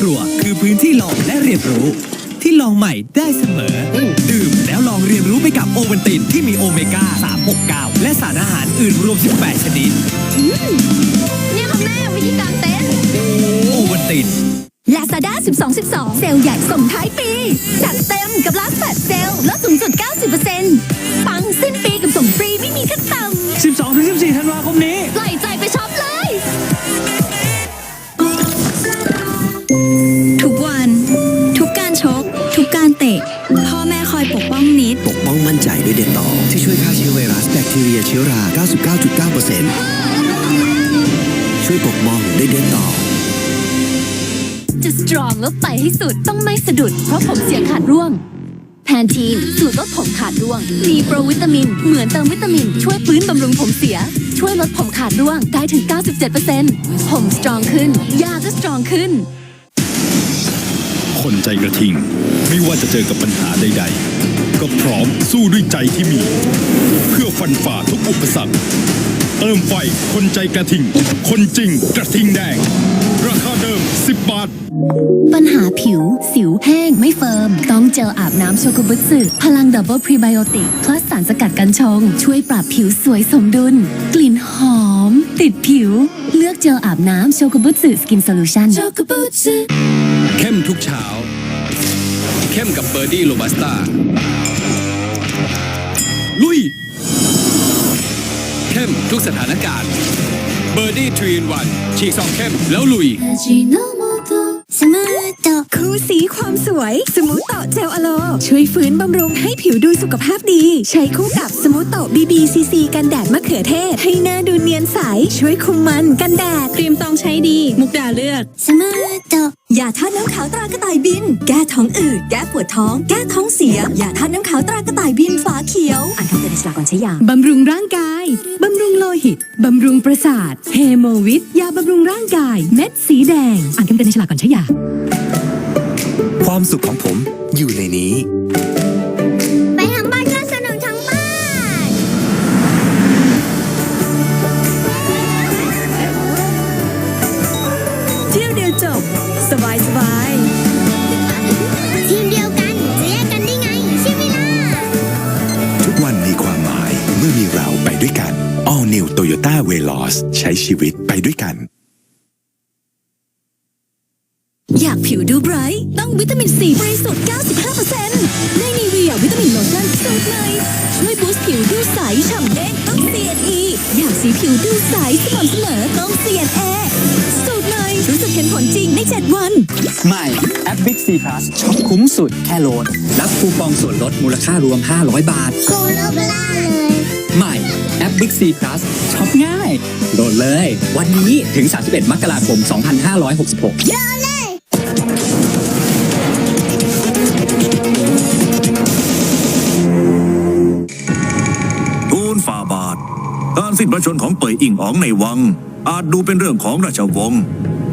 ครัวคือพื้นที่ลองและเรียนรู้ ที่ลองใหม่ได้เสมอ ดื่มแล้วลองเรียนรู้ไปกับโอวันตินที่มีโอเมก้า 369 และสารอาหารอื่นรวม 18 ชนิด เนี่ยค่ะแม่วิธีการเต้น โอวันติน Lazada 12 12 เซลล์ใหญ่ส่งท้ายปี จัดเต็มกับร้านแฟลชเซลล์ลดสูงสุด 90%ปังสิ้นปีกับส่งฟรีไม่มีขั้นต่ำ12-14ธันวาคมนี้ ปล่อยใจไปช็อป ทีเรียเชื้อรา 99.9%ช่วยปกป้องด้วยเดนตอลจะสตรองแล้วไปให้สุดต้องไม่สะดุด เพราะผมเสียขาดร่วง แพนทีน สูตรลดผมขาดร่วง มีโปรวิตามิน เหมือนเติมวิตามิน ช่วยฟื้นบำรุงผมเสีย ช่วยลดผมขาดร่วงได้ถึง 97%ผมสตรองขึ้น ยาก็สตรองขึ้น คนใจกระทิง ไม่ว่าจะเจอกับปัญหาใด ๆ ก็พร้อมสู้ด้วยใจที่มี เพื่อฟันฝ่าทุกอุปสรรค เติมไฟคนใจกระทิง คนจริงกระทิงแดง ราคาเดิม 10 บาท ปัญหาผิว สิวแห้งไม่เฟิร์ม ต้องเจลอาบน้ำโชกุบุสึพลังดับเบิลพรีไบโอติก plus สารสกัดกันชง ช่วยปรับผิวสวยสมดุล กลิ่นหอม ติดผิว เลือกเจลอาบน้ำโชกุบุสึสกินโซลูชั่นโชกุบุสึเข้มทุกเช้า เข้มกับเบอร์ดี้โรบัสต้าลุย เข้มทุกสถานการณ์เบอร์ดี้ทรีนวันฉีกซองเข้มแล้วลุย สมูทโตคู่สีความสวย สมูทโตเจลอโล ช่วยฟื้นบำรุงให้ผิวดูสุขภาพดี ใช้คู่กับสมูทโตบีบีซีซีกันแดดมะเขือเทศ ให้หน้าดูเนียนใส ช่วยคุมมันกันแดด ครีมตองใช้ดี มุกดาเลือก สมูทโต ยาทาตุน้ำขาวตรากระต่ายบิน แก้ท้องอืด แก้ปวดท้อง แก้ท้องเสีย ยาทาตุน้ำขาวตรากระต่ายบินฝาเขียว อ่านคำเตือนในฉลากก่อนใช้ยา บำรุงร่างกาย บำรุงโลหิต บำรุงประสาท เฮโมวิต ยาบำรุงร่างกาย เม็ดสีแดง อ่านคำเตือนในฉลากก่อนใช้ยา ความสุขของผมอยู่ในนี้ ด้วยกัน All New Toyota Veloz ใช้ชีวิตไปด้วยกัน อยากผิวดูไบรท์ต้องวิตามินซีบริสุทธิ์ 95%ในนีเวียวิตามินโลชั่นสูตรใหม่ช่วยบูสต์ผิวดูใสฉ่ำเด้งต้อง CNE อยากสีผิวดูใสสม่ำเสมอต้อง CNA สูตรใหม่รู้สึกเห็นผลจริงใน 7 วัน ใหม่แอป Big C Plus ช็อปคุ้มสุดแค่โหลด รับคูปองส่วนลดมูลค่ารวม 500 บาทโคโลบลาเลย ใหม่ แอป Big C Plus ช็อปง่าย โหลดเลย วันนี้ถึง 31 มกราคม 2566 เยอะเลย ทูลฝ่าบาท การสิ้นพระชนของเป่ยอิงอ๋องในวัง อาจดูเป็นเรื่องของราชวงศ์